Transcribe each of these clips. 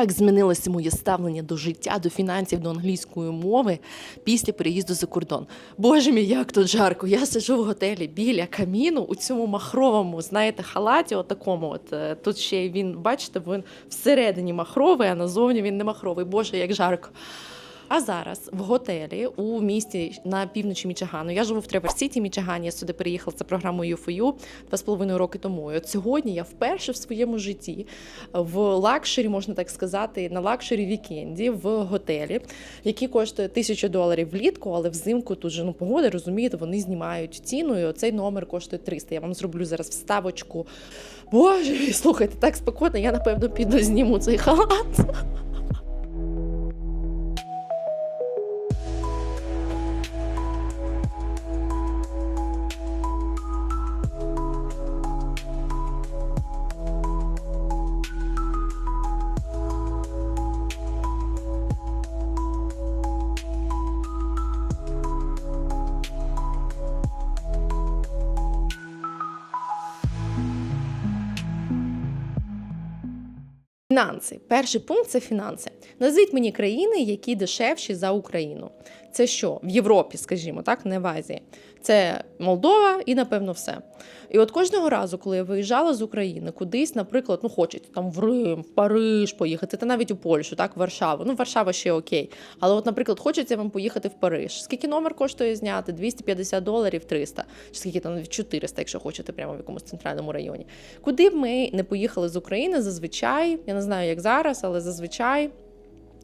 Як змінилося моє ставлення до життя, до фінансів, до англійської мови після переїзду за кордон? Боже мій, як тут жарко! Я сиджу в готелі біля каміну у цьому махровому, знаєте, халаті, отакому. От е, тут ще він, бачите, він всередині махровий, а назовні він не махровий. Боже, як жарко. А зараз в готелі у місті на півночі Мічигану. Я живу в Тревер Сіті, Мічигані. Я сюди переїхала за програмою UFU два з половиною роки тому. І от сьогодні я вперше в своєму житті в лакшері, можна так сказати, на лакшері вікенді в готелі, який коштує тисячу доларів влітку, але взимку тут же ну погода, розумієте, вони знімають ціну. І оцей номер коштує 300. Я вам зроблю зараз вставочку. Боже, слухайте, так спекотно, я напевно піду зніму цей халат. Фінанси. Перший пункт це фінанси. Назвіть мені країни, які дешевші за Україну. Це що? В Європі, скажімо, так, не в Азії. Це Молдова і, напевно, все. І от кожного разу, коли я виїжджала з України кудись, наприклад, ну хочеться там в Рим, в Париж поїхати, та навіть у Польщу, так, в Варшаву. Ну, Варшава ще окей. Але, от, наприклад, хочеться вам поїхати в Париж. Скільки номер коштує зняти? 250 доларів, 300. Чи скільки там навіть 400, якщо хочете, прямо в якомусь центральному районі. Куди б ми не поїхали з України, зазвичай, я не знаю, як зараз, але зазвичай.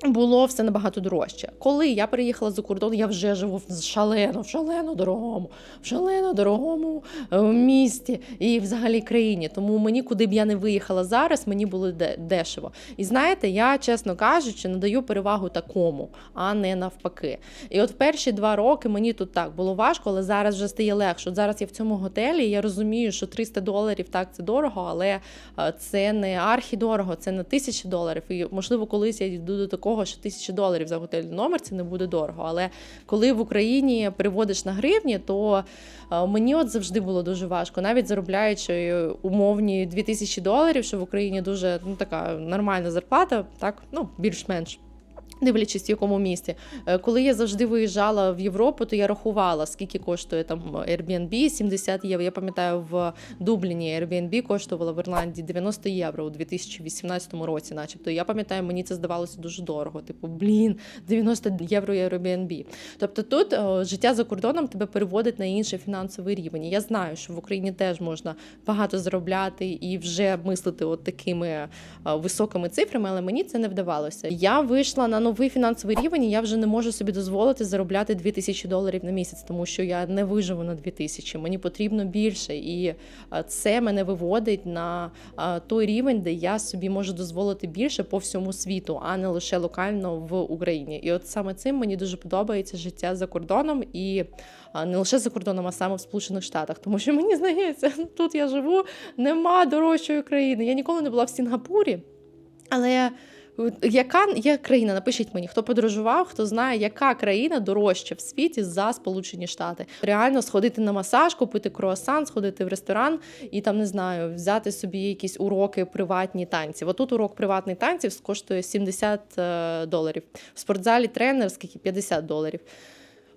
Було все набагато дорожче. Коли я переїхала за кордон, я вже живу в шалено, в шалено дорогому, в шалено дорогому е, місті і взагалі країні. Тому мені, куди б я не виїхала зараз, мені було дешево. І знаєте, я, чесно кажучи, надаю перевагу такому, а не навпаки. І от перші два роки мені тут так було важко, але зараз вже стає легше. От зараз я в цьому готелі, я розумію, що 300 доларів так це дорого, але е, це не архідорого, це не тисячі доларів. І можливо, колись я йду до такого, що тисячі доларів за готельний номер це не буде дорого. Але коли в Україні переводиш на гривні, то е, мені от завжди було дуже важко, навіть заробляючи умовні 2000 доларів, що в Україні дуже ну така нормальна зарплата, так ну більш-менш. Дивлячись, в якому місті. Е, Коли я завжди виїжджала в Європу, то я рахувала, скільки коштує там Airbnb, 70 євро. Я пам'ятаю, в Дубліні Airbnb коштувала в Ірландії 90 євро у 2018 році, начебто. Я пам'ятаю, мені це здавалося дуже дорого. Типу, блін, 90 євро Airbnb. Тобто тут о, життя за кордоном тебе переводить на інший фінансовий рівень. Я знаю, що в Україні теж можна багато заробляти і вже мислити от такими е, високими цифрами, але мені це не вдавалося. Я вийшла на новий фінансовий рівень, я вже не можу собі дозволити заробляти 2000 доларів на місяць, тому що я не виживу на 2000, Мені потрібно більше, і е, це мене виводить на е, той рівень, де я собі можу дозволити більше по всьому світу, а не лише локально в Україні. І от саме цим мені дуже подобається життя за кордоном і не лише за кордоном, а саме в Сполучених Штатах, тому що мені здається, тут я живу, нема дорожчої країни. Я ніколи не була в Сінгапурі, але. Яка є країна? Напишіть мені, хто подорожував, хто знає, яка країна дорожча в світі за Сполучені Штати. Реально сходити на масаж, купити круасан, сходити в ресторан і там не знаю, взяти собі якісь уроки приватні танців. Отут урок приватних танців коштує 70 е, доларів. В спортзалі тренер скільки 50 доларів.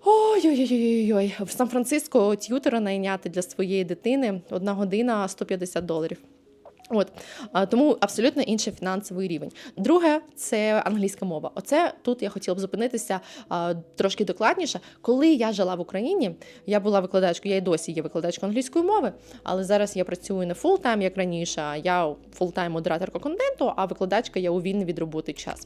Ой-ой-ой, в Сан-Франциско т'ютера найняти для своєї дитини одна година 150 доларів. От тому абсолютно інший фінансовий рівень. Друге це англійська мова. Оце тут я хотіла б зупинитися трошки докладніше. Коли я жила в Україні, я була викладачкою, я і досі є викладачкою англійської мови, але зараз я працюю не фултайм, як раніше. Я фултайм модераторка контенту, а викладачка я у вільний від роботи час.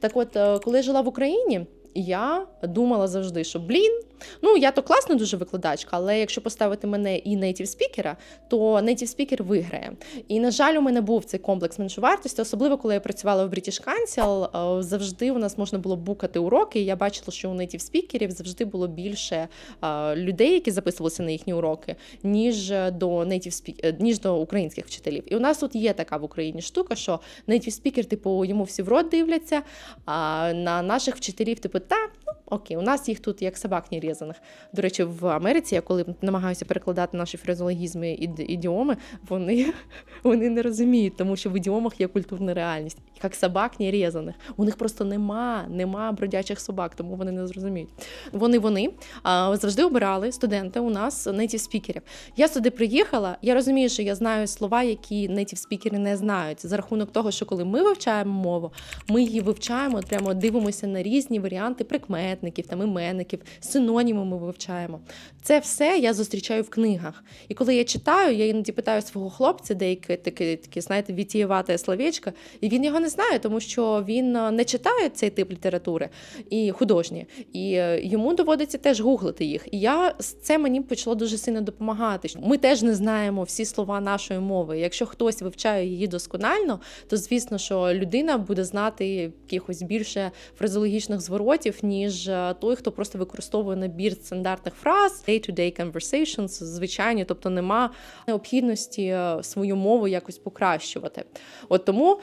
Так, от, е, коли я жила в Україні. Я думала завжди, що блін, ну я то класна дуже викладачка, але якщо поставити мене і нейтів спікера, то нейтів спікер виграє. І на жаль, у мене був цей комплекс меншовартості, особливо коли я працювала в British Council, е, завжди у нас можна було букати уроки. І я бачила, що у нейтів спікерів завжди було більше е, людей, які записувалися на їхні уроки, ніж до нейтів ніж до українських вчителів. І у нас тут є така в Україні штука, що нейтів спікер, типу, йому всі в рот дивляться, а на наших вчителів, типу, та Окей, у нас їх тут як собак нерізаних. До речі, в Америці, я коли намагаюся перекладати наші фразеологізми і ідіоми, вони, вони не розуміють, тому що в ідіомах є культурна реальність. Як собак нерізаних. У них просто нема, нема бродячих собак, тому вони не зрозуміють. Вони вони а, завжди обирали студенти у нас native спікерів. Я сюди приїхала. Я розумію, що я знаю слова, які native спікери не знають. За рахунок того, що коли ми вивчаємо мову, ми її вивчаємо, прямо дивимося на різні варіанти прикметників, там іменників, синоніми ми вивчаємо. Це все я зустрічаю в книгах. І коли я читаю, я іноді питаю свого хлопця, деяке таке, таке знаєте, вітієвате словечко, і він його не знає, тому що він е, не читає цей тип літератури і художні, і е, йому доводиться теж гуглити їх. І я це мені почало дуже сильно допомагати. Ми теж не знаємо всі слова нашої мови. Якщо хтось вивчає її досконально, то звісно, що людина буде знати якихось більше фразеологічних зворотів, ніж е, той, хто просто використовує набір стандартних фраз, day-to-day conversations, звичайні, тобто нема необхідності свою мову якось покращувати. От тому.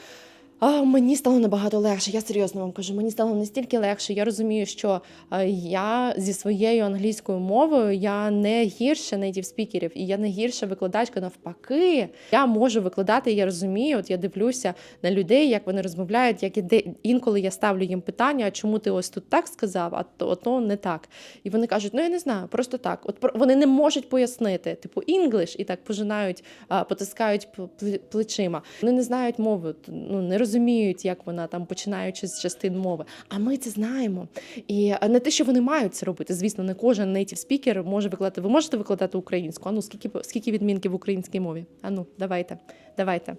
А, мені стало набагато легше. Я серйозно вам кажу, мені стало настільки легше. Я розумію, що е, я зі своєю англійською мовою я не гірше native спікерів, і я не гірша викладачка. Навпаки, я можу викладати. Я розумію. От я дивлюся на людей, як вони розмовляють, як іде інколи я ставлю їм питання, а чому ти ось тут так сказав, а то ото не так. І вони кажуть: ну я не знаю, просто так. От вони не можуть пояснити, типу English, і так пожинають, потискають плечима. Вони не знають мови, ну не розуміють, як вона там починаючи з частин мови. А ми це знаємо. І не те, що вони мають це робити. Звісно, не кожен native спікер може викладати. Ви можете викладати українську? А ну скільки скільки відмінків в українській мові? А ну, давайте, давайте.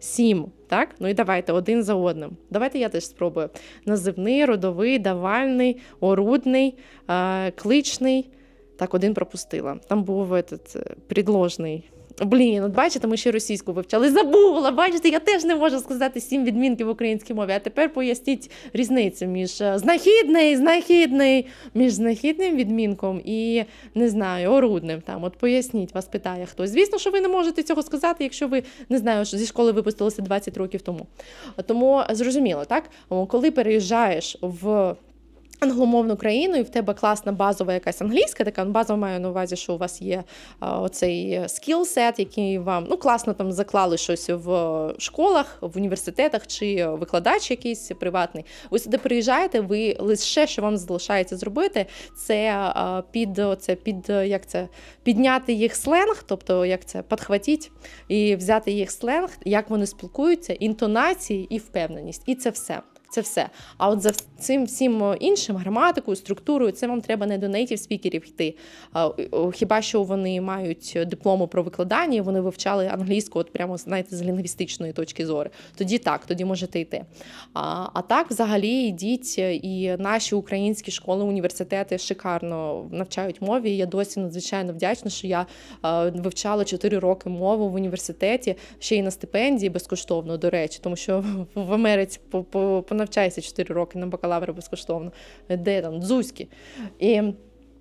Сім, так? Ну і давайте один за одним. Давайте я теж спробую. Називний, родовий, давальний, орудний, е, кличний. Так, один пропустила. Там був этот, е, підложний. Блін, от бачите, ми ще російську вивчали. Забула, бачите, я теж не можу сказати сім відмінків в українській мові. А тепер поясніть різницю між е, знахідний, знахідний, між знахідним відмінком і не знаю, орудним. Там от поясніть, вас питає хтось. Звісно, що ви не можете цього сказати, якщо ви не знаю, що зі школи випустилися 20 років тому. Тому зрозуміло, так коли переїжджаєш в англомовну країну, і в тебе класна базова якась англійська, така базова маю на увазі, що у вас є оцей скіл-сет, який вам ну класно там заклали щось в школах, в університетах чи викладач якийсь приватний. Ви сюди приїжджаєте, ви лише що вам залишається зробити, це під це під як це підняти їх сленг, тобто як це підхватіть і взяти їх сленг, як вони спілкуються, інтонації і впевненість. І це все. Це все. А от за цим всім іншим граматикою, структурою, це вам треба не до нейтів спікерів йти. Хіба що вони мають диплому про викладання, і вони вивчали англійську, от прямо знаєте, з лінгвістичної точки зору. Тоді так, тоді можете йти. А, а так, взагалі, йдіть, і наші українські школи, університети шикарно навчають мові. Я досі надзвичайно вдячна, що я вивчала 4 роки мову в університеті, ще й на стипендії безкоштовно, до речі, тому що в Америці по, по, понавчаєшся 4 роки на бакалавра безкоштовно. Де там дзузькі. І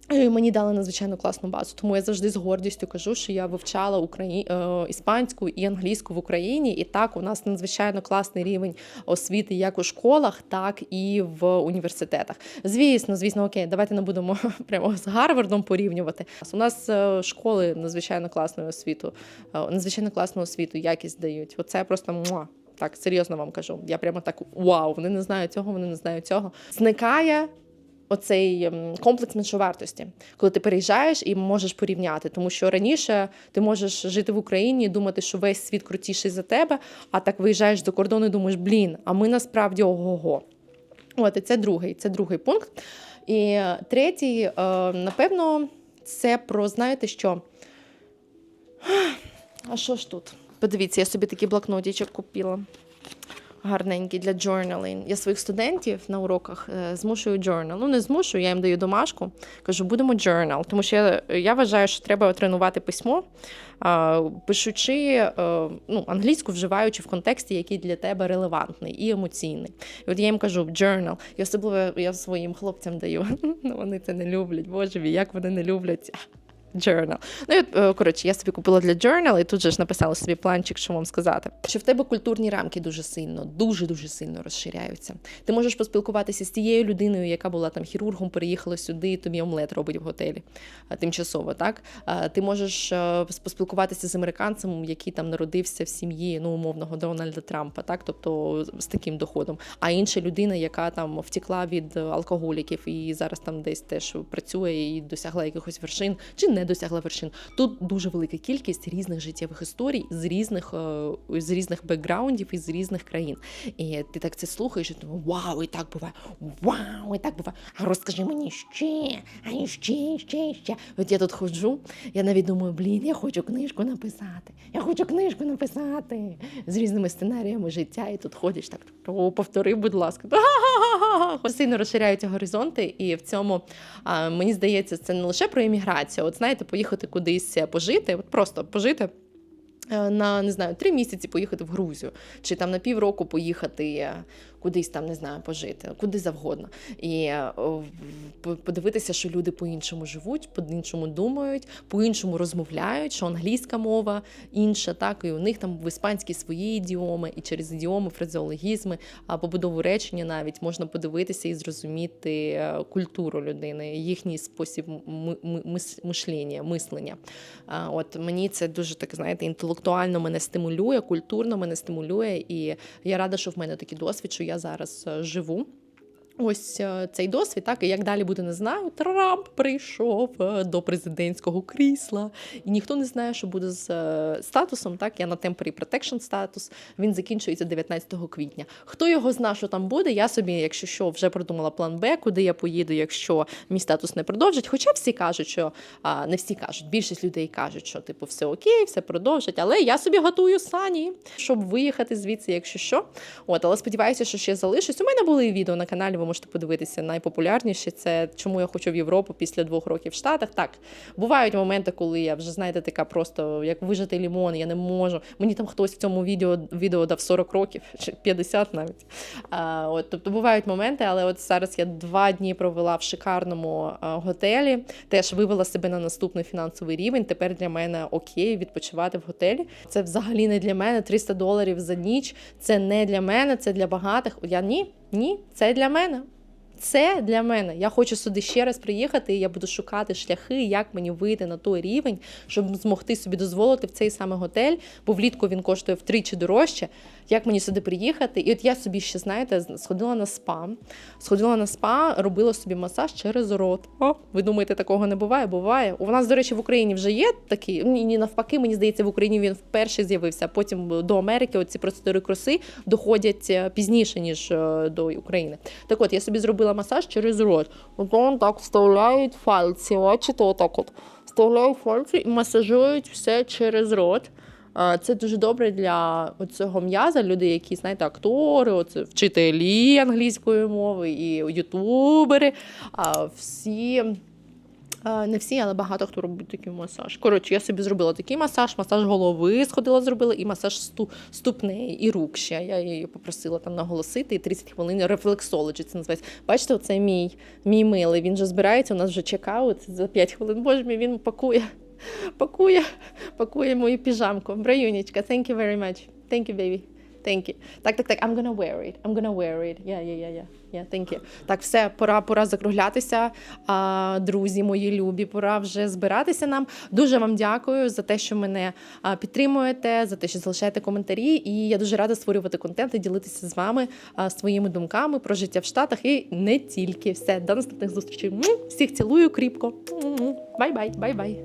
Мені дали надзвичайно класну базу, тому я завжди з гордістю кажу, що я вивчала Украї... е, іспанську і англійську в Україні. І так у нас надзвичайно класний рівень освіти як у школах, так і в університетах. Звісно, звісно, окей, давайте не будемо прямо з Гарвардом порівнювати. У нас е, школи надзвичайно класної освіту, е, надзвичайно класну освіту, якість дають. Оце просто муа. Так, серйозно вам кажу. Я прямо так вау, вони не знають цього, вони не знають цього. Зникає оцей ем, комплекс меншовартості, коли ти переїжджаєш і можеш порівняти. Тому що раніше ти можеш жити в Україні і думати, що весь світ крутіший за тебе, а так виїжджаєш до кордону і думаєш, блін, а ми насправді ого-го. От і це другий, це другий пункт. І третій, е, напевно, це про знаєте що. А що ж тут? Подивіться, я собі такий блокнотичок купила. Гарненький для journaling. Я своїх студентів на уроках е, змушую journal. Ну, не змушую, я їм даю домашку. Кажу, будемо journal. Тому що я, я вважаю, що треба тренувати письмо, пишучи е, ну, англійську, вживаючи в контексті, який для тебе релевантний і емоційний. І от я їм кажу journal. І особливо я своїм хлопцям даю. Ну, вони це не люблять. Боже мій, як вони не люблять. Journal. Ну, і, е, коротше, я собі купила для journal і тут же ж написала собі планчик, що вам сказати. Що в тебе культурні рамки дуже сильно, дуже-дуже сильно розширяються. Ти можеш поспілкуватися з тією людиною, яка була там хірургом, переїхала сюди, і тобі омлет робить в готелі тимчасово, так? Ти можеш е, поспілкуватися з американцем, який там народився в сім'ї, ну, умовного Дональда Трампа, так? Тобто з таким доходом. А інша людина, яка там втекла від алкоголіків і зараз там десь теж працює і досягла якихось вершин, чи не досягла вершин. Тут дуже велика кількість різних життєвих історій з різних е, з різних бекграундів і з різних країн. І ти так це слухаєш, і думаєш, вау, і так буває, вау, і так буває. А розкажи мені ще, а ще, ще, ще. От я тут ходжу, я навіть думаю, блін, я хочу книжку написати. Я хочу книжку написати з різними сценаріями життя. І тут ходиш так, повтори, будь ласка. Сильно розширяються горизонти, і в цьому мені здається, це не лише про імміграцію. От знаєте, поїхати кудись пожити, от просто пожити. е, На не знаю, три місяці поїхати в Грузію, чи там на півроку поїхати е, кудись там, не знаю, пожити, куди завгодно. І е, подивитися, що люди по-іншому живуть, по-іншому думають, по-іншому розмовляють, що англійська мова інша, так і у них там в іспанській свої ідіоми, і через ідіоми, фразеологізми, побудову речення навіть можна подивитися і зрозуміти е, культуру людини, їхній спосіб мишлення, мислення. От мені це дуже так, знаєте, інтелектуально мене стимулює, культурно мене стимулює, і я рада, що в мене такий досвід, що я зараз е, живу. Ось е, цей досвід, так і як далі буде, не знаю. Трамп прийшов е, до президентського крісла, і ніхто не знає, що буде з е, статусом. Так, я на temporary protection статус. Він закінчується 19 квітня. Хто його зна, що там буде? Я собі, якщо що, вже продумала план Б, куди я поїду, якщо мій статус не продовжить. Хоча всі кажуть, що а, не всі кажуть, більшість людей кажуть, що типу все окей, все продовжить. Але я собі готую сані, щоб виїхати звідси, якщо що. От, але сподіваюся, що ще залишусь. У мене були відео на каналі. Ви можете подивитися. Найпопулярніші це чому я хочу в Європу після двох років в Штатах. Так бувають моменти, коли я вже знаєте, така просто як вижати лімон. Я не можу. Мені там хтось в цьому відео відео дав 40 років чи 50 навіть. А, от, тобто бувають моменти, але от зараз я два дні провела в шикарному готелі. Теж вивела себе на наступний фінансовий рівень. Тепер для мене окей відпочивати в готелі. Це взагалі не для мене 300 доларів за ніч. Це не для мене, це для багатих. Я ні, ні, це для мене. Це для мене. Я хочу сюди ще раз приїхати, і я буду шукати шляхи, як мені вийти на той рівень, щоб змогти собі дозволити в цей саме готель, бо влітку він коштує втричі дорожче. Як мені сюди приїхати? І от я собі ще, знаєте, сходила на спа, сходила на спа, робила собі масаж через рот. О, ви думаєте, такого не буває? Буває. У нас, до речі, в Україні вже є такий. Ні, ні, навпаки, мені здається, в Україні він вперше з'явився. Потім до Америки оці процедури краси доходять е, пізніше, ніж е, до України. Так от, я собі зробила масаж через рот. От так вставляють пальці, бачите, отак от. Вставляють пальці і масажують все через рот. А, Це дуже добре для цього м'яза, люди, які, знаєте, актори, оце, вчителі англійської мови і ютубери. Всі. Е, Не всі, але багато хто робить такий масаж. Коротше, я собі зробила такий масаж, масаж голови сходила, зробила, і масаж сту, ступней, і рук ще. Я її попросила там наголосити, і 30 хвилин рефлексологі це називається. Бачите, оце мій, мій милий. Він вже збирається, у нас вже чекаут за 5 хвилин. Боже мій, він пакує, пакує, пакує мою піжамку. Браюнечка, thank you very much. Thank you, baby. Thank you. Так, так, так, I'm gonna wear it. I'm gonna wear it. Yeah, yeah, yeah, yeah. Yeah, thank you. Так, все, пора, пора закруглятися. А, друзі, мої любі, пора вже збиратися нам. Дуже вам дякую за те, що мене підтримуєте, за те, що залишаєте коментарі. І я дуже рада створювати контент і ділитися з вами своїми думками про життя в Штатах і не тільки. Все, до наступних зустрічей. Всіх цілую кріпко. Бай-бай, бай-бай.